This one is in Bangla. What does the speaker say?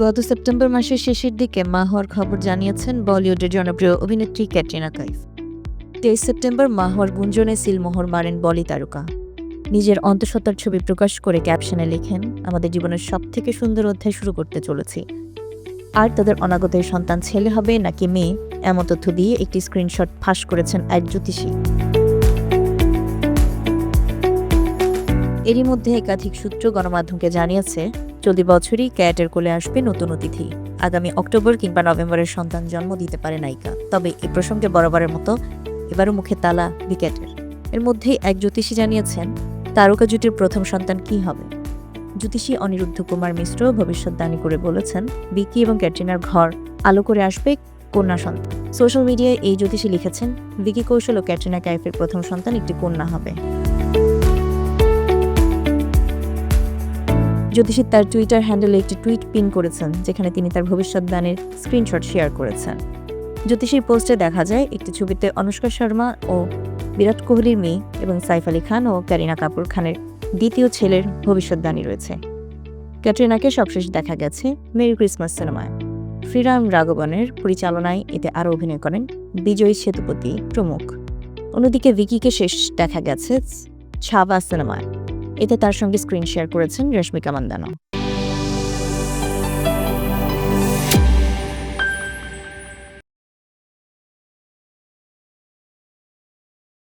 গত সেপ্টেম্বর মাসের শেষের দিকে মা হওয়ার খবর জানিয়েছেন বলিউডের জনপ্রিয় অভিনেত্রী ক্যাটরিনা কাইফ। তেইশ সেপ্টেম্বর মা হওয়ার গুঞ্জনে সিলমোহর মারেন বলি তারকা। নিজের অন্তঃসত্ত্বার ছবি প্রকাশ করে ক্যাপশনে লেখেন, আমাদের জীবনের সব থেকে সুন্দর অধ্যায় শুরু করতে চলেছি। আর তাদের অনাগত এই সন্তান ছেলে হবে নাকি মেয়ে, এমন তথ্য দিয়ে একটি স্ক্রিনশট ফাঁস করেছেন এক জ্যোতিষী। এরই মধ্যে একাধিক সূত্র গণমাধ্যমকে জানিয়েছে চলতি বছরই ক্যাটের কোলে আসবে নতুন অতিথি। আগামী অক্টোবর কিংবা নভেম্বরের সন্তান জন্ম দিতে পারে নায়িকা। তবে এ প্রসঙ্গে বরাবরের মতো এবারও মুখে তালা বিকেটের এর মধ্যেই এক জ্যোতিষী জানিয়েছেন, তারকা জুটির প্রথম সন্তান কি হবে? জ্যোতিষী অনিরুদ্ধ কুমার মিশ্র ভবিষ্যৎবাণী করে বলেছেন, বিকি এবং ক্যাটরিনার ঘর আলো করে আসবে কন্যা সন্তান। সোশ্যাল মিডিয়ায় এই জ্যোতিষী লিখেছেন, বিকি কৌশল ও ক্যাটরিনা কাইফের প্রথম সন্তান একটি কন্যা হবে। জ্যোতিষী তার টুইটার হ্যান্ডেলে একটি টুইট পিন করেছেন, যেখানে তিনি তার ভবিষ্যৎবাণীর স্ক্রিনশট শেয়ার করেছেন। জ্যোতিষীর পোস্টে দেখা যায়, একটি ছবিতে অনুষ্কা শর্মা ও বিরাট কোহলির মেয়ে এবং সাইফ আলী খান ও ক্যারিনা কাপুর খানের দ্বিতীয় ছেলের ভবিষ্যৎবাণী রয়েছে। ক্যাটরিনাকে সবশেষ দেখা গেছে মেরি ক্রিসমাস সিনেমায় শ্রীরাম রাঘবনের পরিচালনায় এতে আরও অভিনয় করেন বিজয় সেতুপতি প্রমুখ। অন্যদিকে ভিকিকে শেষ দেখা গেছে ছাবা সিনেমায় এতে তার সঙ্গে স্ক্রিন শেয়ার করেছেন রশ্মিকা মান্দানা।